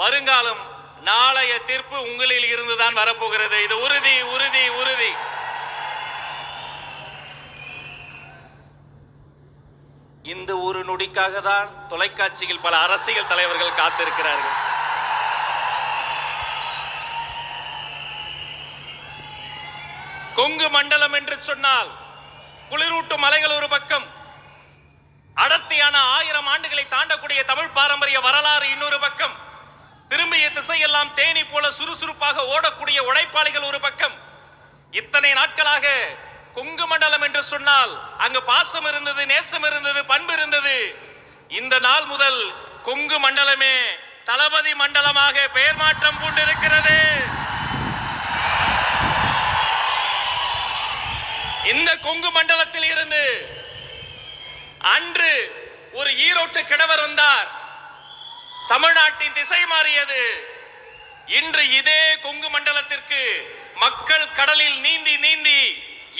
வருங்காலம் நாளைய தீர்ப்பு உங்களில் இருந்துதான் வரப்போகிறது. இது உறுதி உறுதி உறுதி. இந்த ஒரு நொடிக்காக தான் தொலைக்காட்சியில் பல அரசியல் தலைவர்கள் காத்திருக்கிறார்கள். கொங்கு மண்டலம் என்று சொன்னால் குளிரூட்டும் மலைகள் ஒரு பக்கம். அடர்த்தியான ஆயிரம் ஆண்டுகளை தாண்டக்கூடிய தமிழ் பாரம்பரிய வரலாறு இன்னொரு பக்கம். திசையெல்லாம் தேனி போல சுறுசுறுப்பாக ஓடக்கூடிய உழைப்பாளிகள் ஒரு பக்கம். இத்தனை நாட்களாக கொங்கு மண்டலம் என்று சொன்னால் அங்கு பாசம் இருந்தது நேசம் இருந்தது பண்பு இருந்தது. இந்த நாள் முதல் கொங்கு மண்டலமே தளபதி மண்டலமாக பெயர் மாற்றம் கொண்டிருக்கிறது இந்த கொங்கு மண்டலத்தில் இருந்து அன்று ஒரு ஈரோட்டு கிழவர் வந்தார். தமிழ்நாட்டின் திசை மாறியது. இன்று இதே கொங்கு மண்டலத்திற்கு மக்கள் கடலில் நீந்தி நீந்தி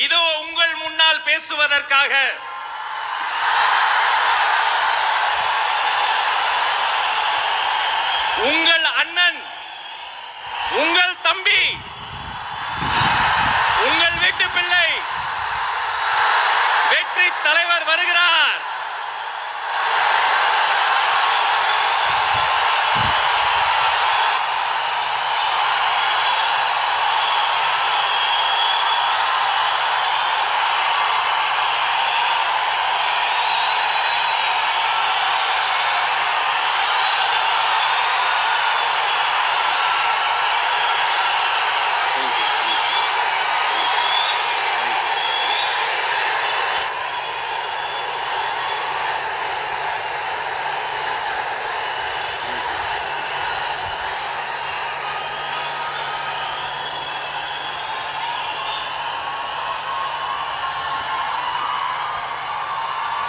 இதோ உங்கள் முன்னால் பேசுவதற்காக. உங்கள் அண்ணன் உங்கள் தம்பி உங்கள் வீட்டு பிள்ளை வெற்றி தலைவர் வருகிறார்.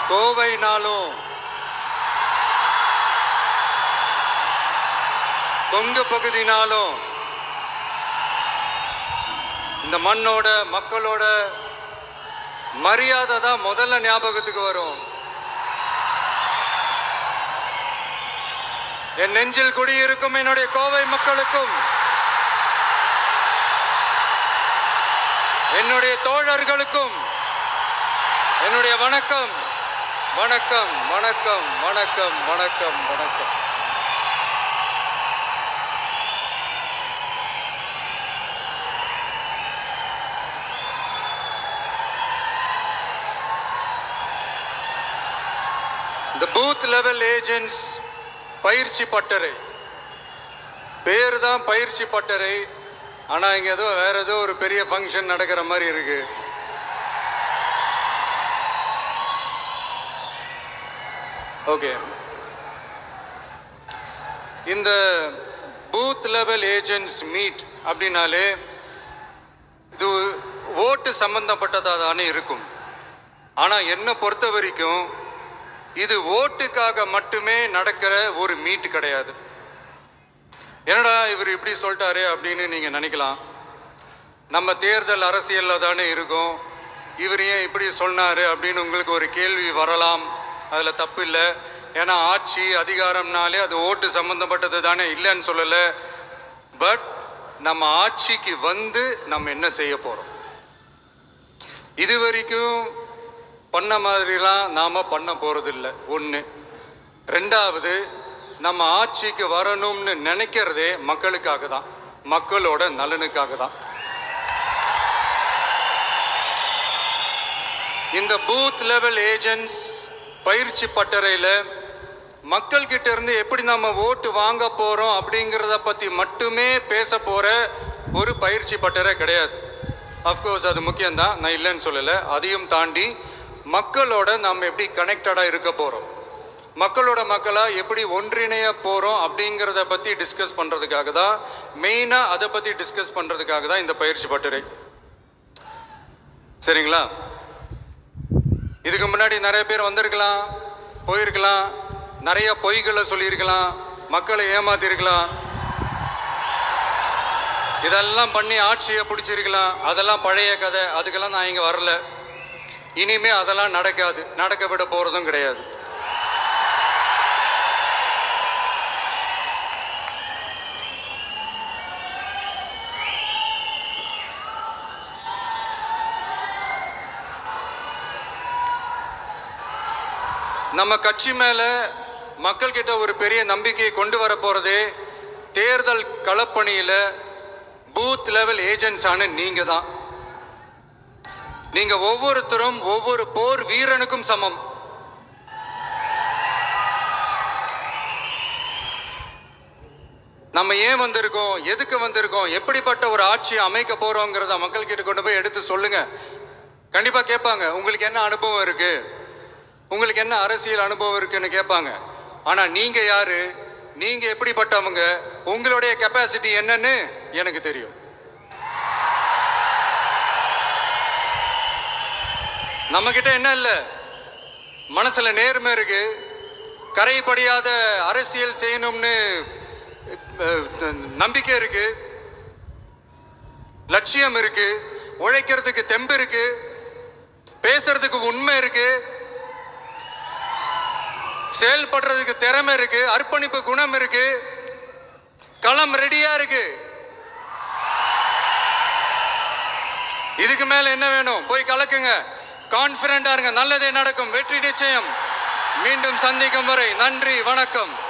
கோவைனாலும் கொங்கு பகுதினாலும் இந்த மண்ணோட மக்களோட மரியாதை தான் முதல்ல ஞாபகத்துக்கு வரும். என் நெஞ்சில் குடியிருக்கும் என்னுடைய கோவை மக்களுக்கும் என்னுடைய தோழர்களுக்கும் என்னுடைய வணக்கம். வணக்கம் வணக்கம் வணக்கம் வணக்கம் வணக்கம். இந்த பூத் லெவல் ஏஜென்ட்ஸ் பயிற்சி பட்டறை. பேர் தான் பயிற்சி பட்டறை. ஆனால் இங்கே ஏதோ வேற ஏதோ ஒரு பெரிய ஃபங்க்ஷன் நடக்கிற மாதிரி இருக்குது ஓகே இந்த பூத் லெவல் ஏஜென்ட்ஸ் மீட் அப்படின்னாலே இது ஓட்டு சம்பந்தப்பட்டதாக தானே இருக்கும். ஆனால் என்னை பொறுத்த வரைக்கும் இது ஓட்டுக்காக மட்டுமே நடக்கிற ஒரு மீட் கிடையாது. என்னடா இவர் இப்படி சொல்லிட்டாரு அப்படின்னு நீங்கள் நினைக்கலாம். நம்ம தேர்தல் அரசியலில் தானே இருக்கோம். இவர் ஏன் இப்படி சொன்னார் அப்படின்னு உங்களுக்கு ஒரு கேள்வி வரலாம். அதில் தப்பு இல்லை. ஏன்னா ஆட்சி அதிகாரம்னாலே அது ஓட்டு சம்மந்தப்பட்டது தானே இல்லைன்னு சொல்லலை. பட் நம்ம ஆட்சிக்கு வந்து நம்ம என்ன செய்ய போகிறோம் இது வரைக்கும் பண்ண மாதிரிலாம் நாம் பண்ண போகிறதில்ல ஒன்று ரெண்டாவது நம்ம ஆட்சிக்கு வரணும்னு நினைக்கிறதே மக்களுக்காக தான். மக்களோட நலனுக்காக தான். இந்த பூத் லெவல் ஏஜென்ட்ஸ் பயிற்சி பட்டறையில் மக்கள்கிட்ட இருந்து எப்படி நம்ம ஓட்டு வாங்க போகிறோம் அப்படிங்கிறத பற்றி மட்டுமே பேச போகிற ஒரு பயிற்சி பட்டறை கிடையாது. அஃப்கோர்ஸ் அது முக்கியம்தான். நான் இல்லைன்னு சொல்லலை. அதையும் தாண்டி மக்களோட நம்ம எப்படி கனெக்டடாக இருக்க போகிறோம் மக்களோட மக்களாக எப்படி ஒன்றிணைய போகிறோம் அப்படிங்கிறத பற்றி டிஸ்கஸ் பண்ணுறதுக்காக தான் மெயினாக அதை பற்றி டிஸ்கஸ் பண்ணுறதுக்காக தான் இந்த பயிற்சி பட்டறை. சரிங்களா? இதுக்கு முன்னாடி நிறைய பேர் வந்திருக்கலாம் போயிருக்கலாம் நிறைய பொய்களை சொல்லியிருக்கலாம் மக்களை ஏமாத்திருக்கலாம். இதெல்லாம் பண்ணி ஆட்சியை பிடிச்சிருக்கலாம். அதெல்லாம் பழைய கதை. அதுக்கெல்லாம் நான் இங்கே வரல. இனிமே அதெல்லாம் நடக்காது. நடக்க விட போகிறதும் கிடையாது. நம்ம கட்சி மேலே மக்கள்கிட்ட ஒரு பெரிய நம்பிக்கையை கொண்டு வர போகிறதே தேர்தல் களப்பணியில் பூத் லெவல் ஏஜென்ட்ஸான நீங்கள் தான். நீங்கள் ஒவ்வொருத்தரும் ஒவ்வொரு போர் வீரனுக்கும் சமம். நம்ம ஏன் வந்திருக்கோம்? எதுக்கு வந்திருக்கோம்? எப்படிப்பட்ட ஒரு ஆட்சி அமைக்க போகிறோங்கிறத மக்கள்கிட்ட கொண்டு போய் எடுத்து சொல்லுங்கள் கண்டிப்பாக கேட்பாங்க. உங்களுக்கு என்ன அனுபவம் இருக்குது உங்களுக்கு என்ன அரசியல் அனுபவம் இருக்குன்னு கேட்பாங்க. ஆனால் நீங்கள் யார்? நீங்கள் எப்படிப்பட்டவங்க? உங்களுடைய கெப்பாசிட்டி என்னன்னு எனக்கு தெரியும். நம்மக்கிட்ட என்ன இல்லை? மனசில் நேர்மை இருக்கு. கரைப்படியாத அரசியல் செய்யணும்னு நம்பிக்கை இருக்கு. லட்சியம் இருக்கு. உழைக்கிறதுக்கு தெம்பு இருக்கு. பேசுறதுக்கு உண்மை இருக்குது செயல்படுறதுக்கு திறமை இருக்கு அர்ப்பணிப்பு குணம் இருக்கு களம் ரெடியா இருக்கு. இதுக்கு மேல என்ன வேணும்? போய் கலக்குங்க. கான்பிடண்டா இருங்க. நல்லதே நடக்கும். வெற்றி நிச்சயம். மீண்டும் சந்திக்கும் வரை நன்றி வணக்கம்.